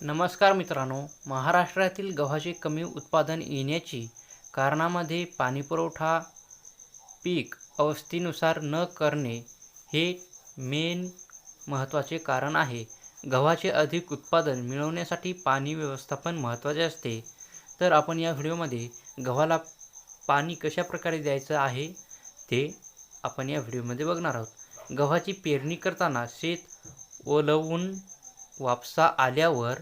नमस्कार मित्रांनो महाराष्ट्रातील गव्हाचे कमी उत्पादन येण्याची कारणामध्ये पाणीपुरवठा पीक अवस्थेनुसार न करणे हे मेन महत्त्वाचे कारण आहे. गव्हाचे अधिक उत्पादन मिळवण्यासाठी पाणी व्यवस्थापन महत्त्वाचे असते. तर आपण या व्हिडिओमध्ये गव्हाला पाणी कशा प्रकारे द्यायचं आहे ते आपण या व्हिडिओमध्ये बघणार आहोत. गव्हाची पेरणी करताना शेत ओलवून वापसा आल्यावर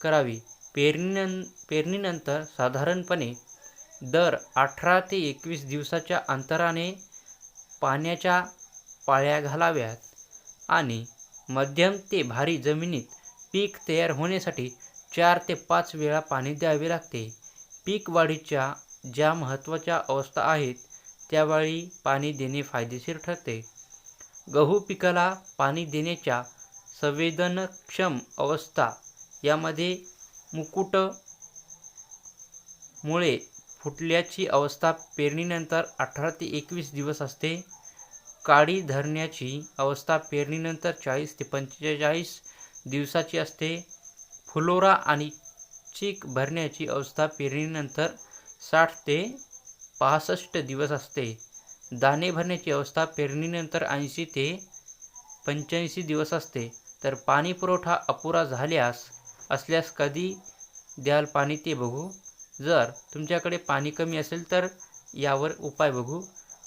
करावी. पेरणीनं पेरणीनंतर साधारणपणे दर अठरा ते एकवीस दिवसाच्या अंतराने पाण्याच्या पाळ्या घालाव्यात आणि मध्यम ते भारी जमिनीत पीक तयार होण्यासाठी चार ते पाच वेळा पाणी द्यावे लागते. पीक वाढीच्या ज्या महत्त्वाच्या अवस्था आहेत त्यावेळी पाणी देणे फायदेशीर ठरते. गहू पिकाला पाणी देण्याच्या संवेदनक्षम अवस्था यामध्ये मुकुट मुळे फुटल्याची अवस्था पेरणीनंतर अठरा ते एकवीस दिवस असते. काडी धरण्याची अवस्था पेरणीनंतर चाळीस ते पंचेचाळीस दिवसाची असते. फुलोरा आणि चीक भरण्याची अवस्था पेरणीनंतर साठ ते पासष्ट दिवस असते. दाणे भरण्याची अवस्था पेरणीनंतर ऐंशी ते पंच्याऐंशी दिवस असते. तर पाणी पुरवठा अपुरा झाल्यास असल्यास कधी द्याल पाणी ते बघू? जर तुमच्याकडे पाणी कमी असेल तर यावर उपाय बघू.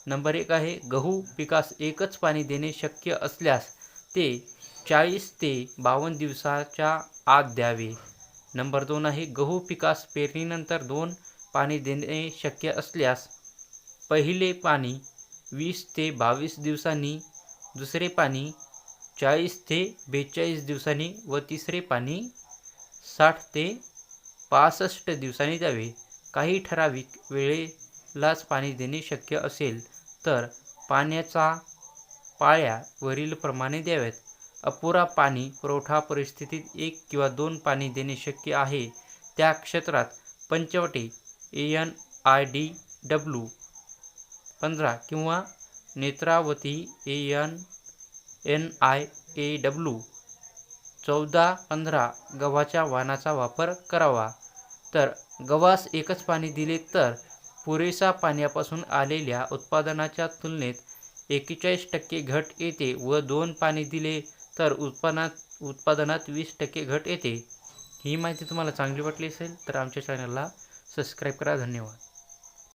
नंबर एक आहे गहू पिकास एकच पाणी देणे शक्य असल्यास ते चाळीस ते बावन्न दिवसाच्या आत द्यावे. नंबर दोन आहे गहू पिकास पेरणीनंतर दोन पाणी देणे शक्य असल्यास पहिले पाणी वीस ते बावीस दिवसांनी दुसरे पाणी चाळीस ते बेचाळीस दिवसांनी व तिसरे पाणी साठ ते पासष्ट दिवसांनी द्यावे. काही ठराविक वेळेलाच पाणी देणे शक्य असेल तर पाण्याचा पाळ्या वरीलप्रमाणे द्याव्यात. अपुरा पाणी पुरवठा परिस्थितीत एक किंवा दोन पाणी देणे शक्य आहे. त्या क्षेत्रात Panchavati A N I D W पंधरा किंवा Netravati A N N I A W चौदा पंधरा गव्हाच्या वाणाचा वापर करावा. तर गव्हास एकच पाणी दिले तर पुरेसा पाण्यापासून आलेल्या उत्पादनाच्या तुलनेत एकेचाळीस टक्के घट येते व दोन पाणी दिले तर उत्पादनात उत्पादनात वीस टक्के घट येते. ही माहिती तुम्हाला चांगली वाटली असेल तर आमच्या चॅनलला सबस्क्राईब करा. धन्यवाद.